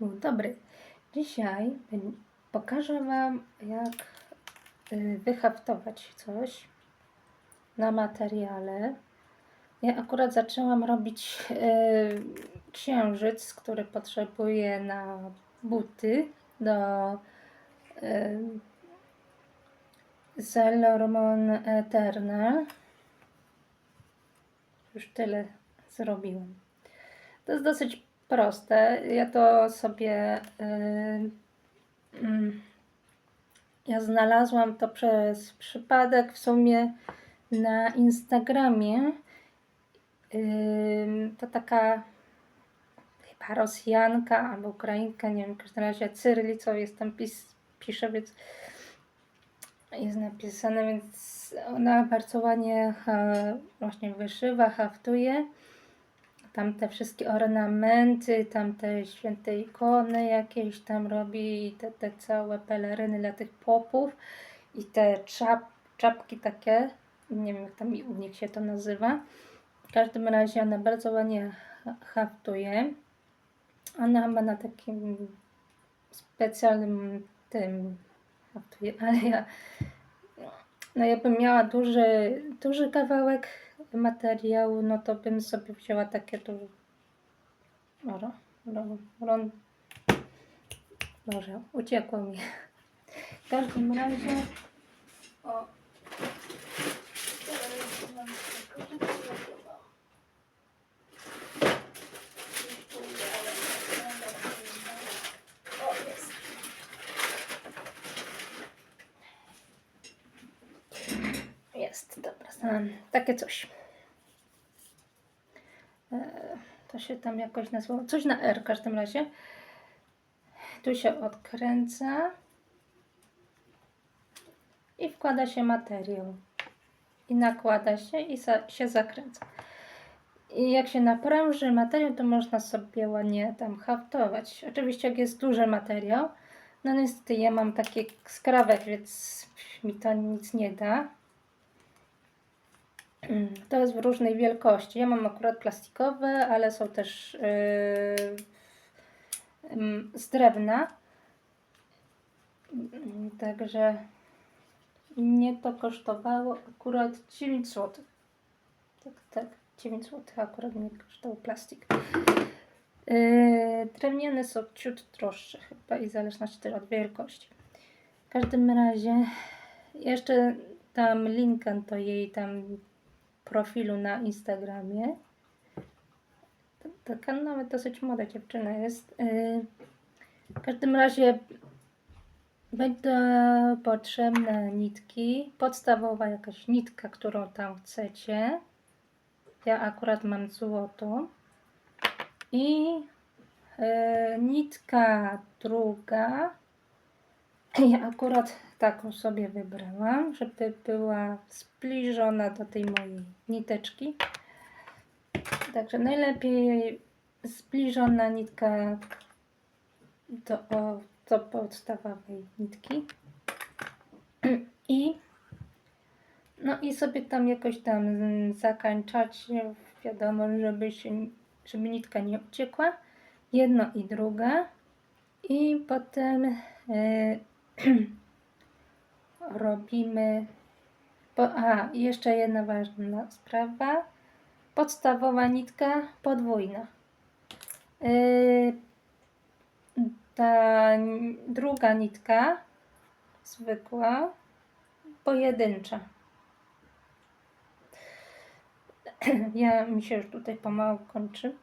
Był dobry. Dzisiaj pokażę Wam, jak y, wyhaftować coś na materiale. Ja akurat zaczęłam robić y, księżyc, który potrzebuję na buty do y, Zelormon Eternal. Już tyle zrobiłam. To jest dosyć proste. Ja to sobie. Yy, mm, ja znalazłam to przez przypadek w sumie na Instagramie. Yy, to taka chyba Rosjanka albo Ukrainka, nie wiem, w każdym razie cyrylicą jest tam pis, pisze, więc jest napisane, więc ona bardzo ładnie właśnie wyszywa, haftuje. Tam te wszystkie ornamenty, tam te święte ikony jakieś tam robi te, te całe peleryny dla tych popów i te czap, czapki takie, nie wiem jak tam u nich się to nazywa. W każdym razie ona bardzo ładnie ha- haftuje. Ona ma na takim specjalnym tym haftuje, ale ja no jakbym miała duży, duży kawałek materiału, no to bym sobie wzięła takie tu Ro, ro, ro, Boże, uciekło mi. W każdym razie o teraz mam tylko, że to zachowało. O, jest. Jest, dobra, znam takie coś. E, To się tam jakoś nazywało. Coś na R w każdym razie. Tu się odkręca i wkłada się materiał. I nakłada się i za, się zakręca. I jak się napręży materiał, to można sobie ładnie tam haftować. Oczywiście jak jest duży materiał, no niestety ja mam taki skrawek, więc mi to nic nie da. Mm, To jest w różnej wielkości. Ja mam akurat plastikowe, ale są też yy, ym, z drewna. Mm, Także mnie to kosztowało akurat 9 zł. Tak, tak, 9 zł akurat mnie kosztował plastik. Yy, drewniane są ciut droższe chyba i w zależności też od wielkości. W każdym razie jeszcze tam linkę do jej tam profilu na Instagramie. Taka nawet dosyć młoda dziewczyna jest. Yy, W każdym razie będą potrzebne nitki. Podstawowa jakaś nitka, którą tam chcecie. Ja akurat mam złoto. I yy, nitka druga. Ja akurat taką sobie wybrałam, żeby była zbliżona do tej mojej niteczki. Także najlepiej zbliżona nitka do, do podstawowej nitki. I no i sobie tam jakoś tam zakańczać, wiadomo, żeby się, żeby nitka nie uciekła. Jedno i druga. I potem e, robimy. A, jeszcze jedna ważna sprawa. Podstawowa nitka podwójna. Yy, ta druga nitka, zwykła, pojedyncza. Ja mi się już tutaj pomału kończy,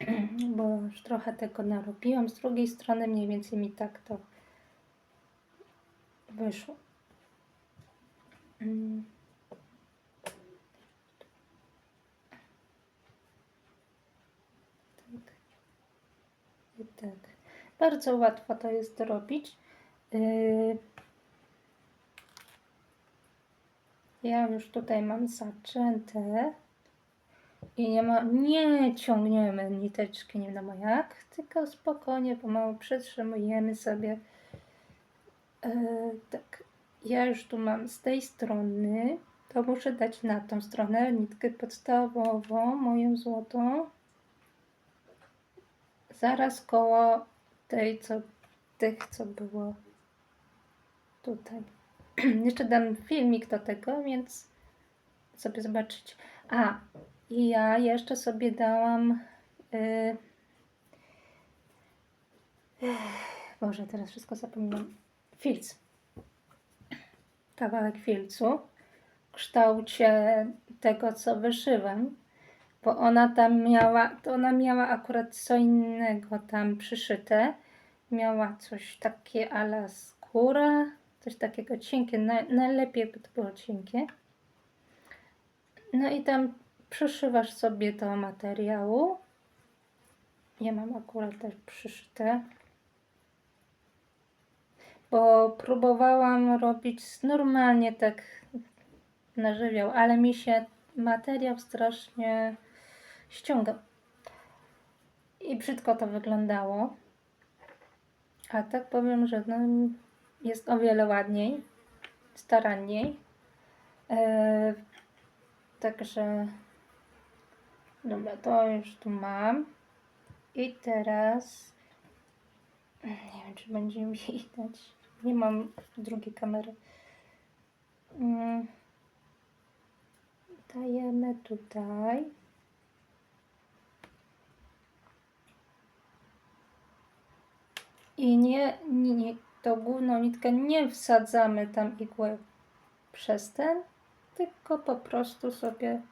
bo już trochę tego narobiłam. Z drugiej strony mniej więcej mi tak to wyszło. Mm. Tak. I tak. Bardzo łatwo to jest robić. Yy, Ja już tutaj mam zaczęte. I nie ma, nie ciągniemy niteczki nie wiadomo jak, tylko spokojnie, pomału przytrzymujemy sobie. E, tak, ja już tu mam z tej strony, to muszę dać na tą stronę nitkę podstawową, moją złotą. zaraz koło tej, co, tych, co było tutaj. Jeszcze dam filmik do tego, więc sobie zobaczyć. A, i ja jeszcze sobie dałam. Yy... Boże, teraz wszystko zapominam. Filc. Kawałek filcu w kształcie tego, co wyszywam, bo ona tam miała, to ona miała akurat co innego tam przyszyte. Miała coś takie ala skóra, coś takiego cienkie, na, najlepiej by to było cienkie. No i tam przyszywasz sobie do materiału. Ja mam akurat też przyszyte. Bo próbowałam robić normalnie tak na żywioł, ale mi się materiał strasznie ściągał. I brzydko to wyglądało. A tak powiem, że no, jest o wiele ładniej, staranniej. E, także dobra, to już tu mam. I teraz nie wiem, czy będzie mi widać. Nie mam drugiej kamery. Mm. Dajemy tutaj. I nie, nie, nie, tą główną nitkę nie wsadzamy tam igłę przez ten, tylko po prostu sobie.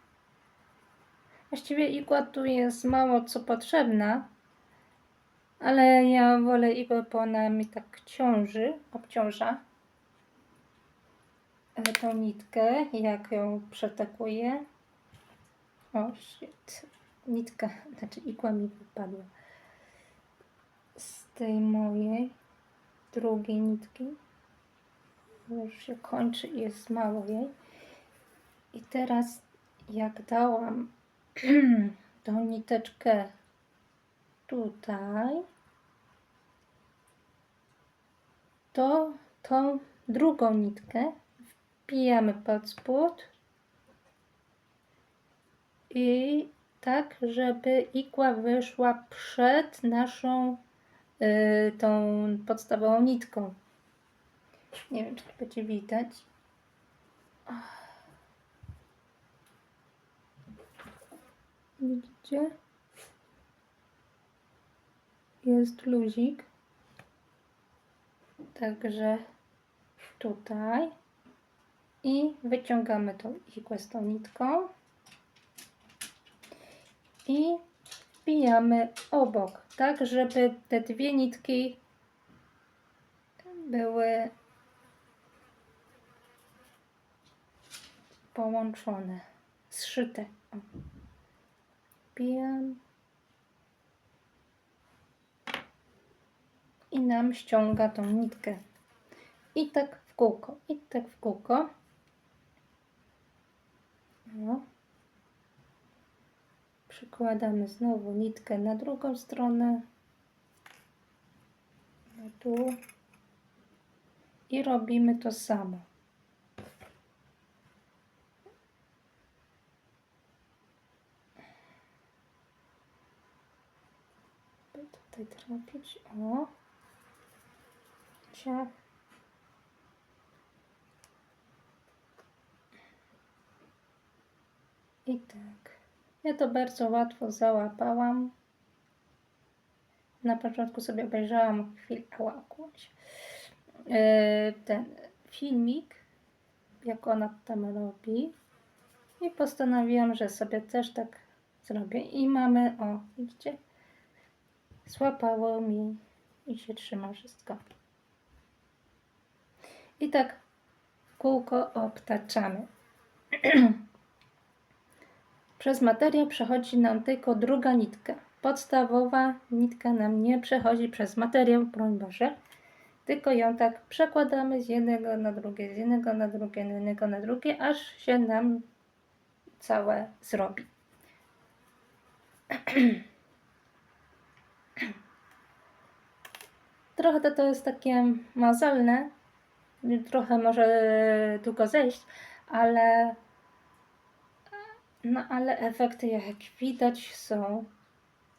Właściwie igła tu jest mało co potrzebna, ale ja wolę igłę, bo ona mi tak ciąży, obciąża e, tą nitkę, jak ją przetakuję. O, shit. Nitka, znaczy igła mi wypadła z tej mojej drugiej nitki. Już się kończy i jest mało jej. I teraz jak dałam tą niteczkę tutaj, to tą drugą nitkę wpijamy pod spód i tak, żeby igła wyszła przed naszą y, tą podstawową nitką. Nie wiem, czy to będzie widać. Widzicie? Jest luzik. Także tutaj. I wyciągamy tą igłę z tą nitką. I wbijamy obok, tak żeby te dwie nitki były połączone, zszyte. Wbijam. I nam ściąga tą nitkę. I tak w kółko, i tak w kółko. No. Przykładamy znowu nitkę na drugą stronę. Na tu. I robimy to samo. Tutaj trafić. O. I tak. Ja to bardzo łatwo załapałam. Na początku sobie obejrzałam chwilę, łakłaś. ten filmik, jak ona tam robi. I postanowiłam, że sobie też tak zrobię. I mamy, o, widzicie? Złapało mi i się trzyma wszystko. I tak kółko obtaczamy. Przez materiał przechodzi nam tylko druga nitka. Podstawowa nitka nam nie przechodzi przez materiał, broń Boże, tylko ją tak przekładamy z jednego na drugie, z jednego na drugie, z jednego na drugie, aż się nam całe zrobi. Trochę to, to jest takie mazalne, trochę może długo zejść, ale no ale efekty jak widać są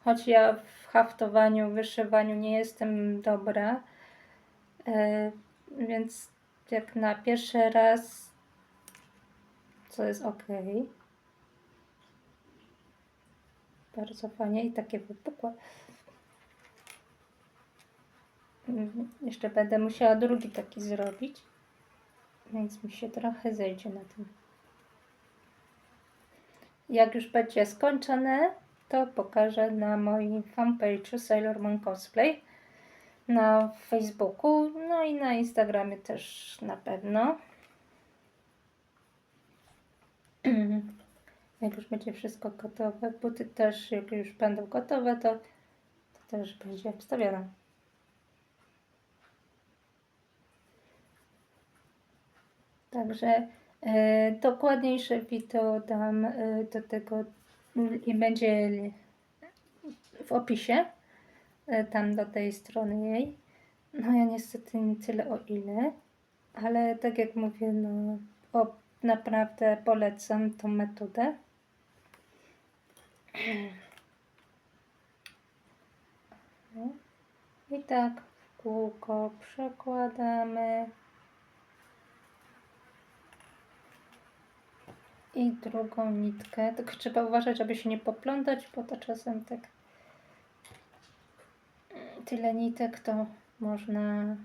choć ja w haftowaniu, wyszywaniu nie jestem dobra, e, więc jak na pierwszy raz, co jest ok. Bardzo fajnie i takie wypukłe. Mhm, Jeszcze będę musiała drugi taki zrobić, więc mi się trochę zejdzie na tym. Jak już będzie skończone, to pokażę na moim fanpage'u Sailor Moon Cosplay na Facebooku, no i na Instagramie też na pewno. Jak już będzie wszystko gotowe, buty też, jak już będą gotowe, to, to też będzie wstawione. Także e, dokładniejsze wideo dam e, do tego i będzie w opisie, e, tam do tej strony jej. No ja niestety nie tyle o ile, ale tak jak mówię, no o, naprawdę polecam tą metodę. No. I tak w kółko przekładamy. I drugą nitkę. Tylko trzeba uważać, aby się nie poplątać, bo to czasem tak tyle nitek to można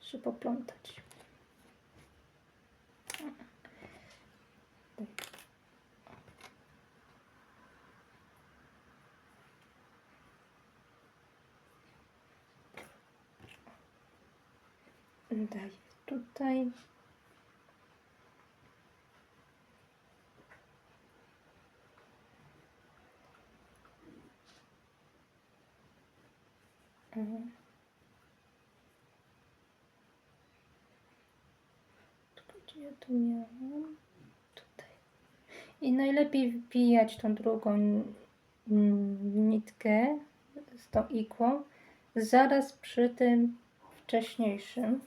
się poplątać. Daję tutaj. Mhm. Gdzie ja tu miałam? Tutaj. I najlepiej wbijać tą drugą nitkę z tą ikłą zaraz przy tym wcześniejszym,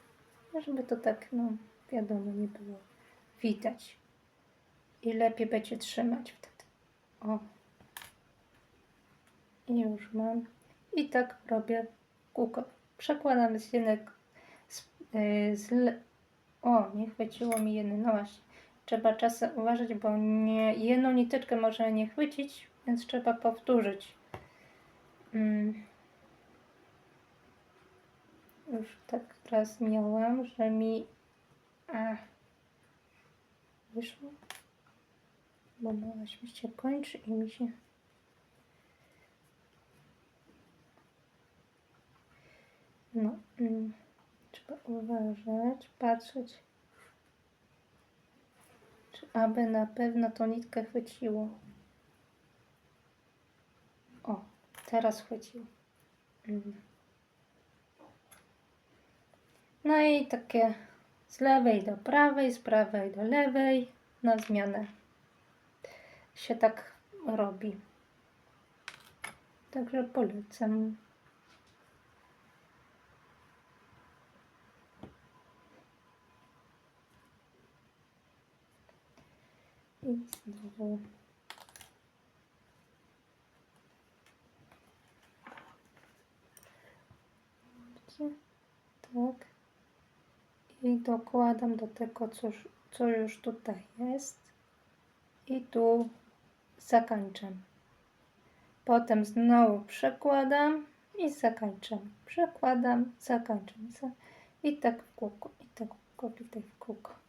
żeby to tak, no wiadomo, nie było widać. I lepiej będzie trzymać wtedy. O. I już mam. I tak robię kółko. Przekładam z jednego z, yy, z le... O, nie chwyciło mi jedno. No właśnie. Trzeba czasem uważać, bo nie, jedną niteczkę może nie chwycić, więc trzeba powtórzyć. Mm. Już tak raz miałam, że mi a, wyszło, bo małaś mi się kończy i mi się no, mm, trzeba uważać, patrzeć, czy aby na pewno tą nitkę chwyciło. O, teraz chwyciło. Mm. No i takie z lewej do prawej, z prawej do lewej na zmianę się tak robi. Także polecam. I znowu tak i dokładam do tego, co, co już tutaj jest i tu zakończam. Potem znowu przekładam i zakończam. Przekładam, zakończam. Za- I tak w kółko, i tak w kółko, i tak w kółko.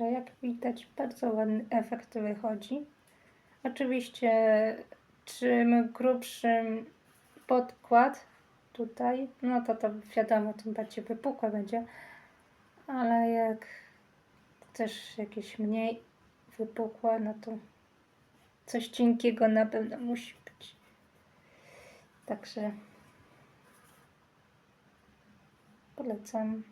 Także jak widać bardzo ładny efekt wychodzi. Oczywiście czym grubszy podkład tutaj, no to to wiadomo, tym bardziej wypukłe będzie. Ale jak też jakieś mniej wypukłe, no to coś cienkiego na pewno musi być. Także polecam.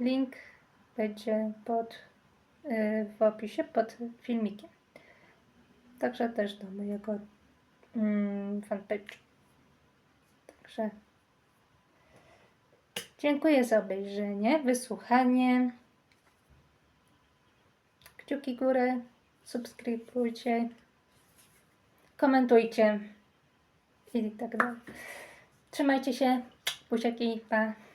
Link będzie pod, y, w opisie pod filmikiem. Także też do mojego mm. Także dziękuję za obejrzenie, wysłuchanie. Kciuki górę, subskrybujcie, komentujcie i tak dalej. Trzymajcie się, buziaki, pa.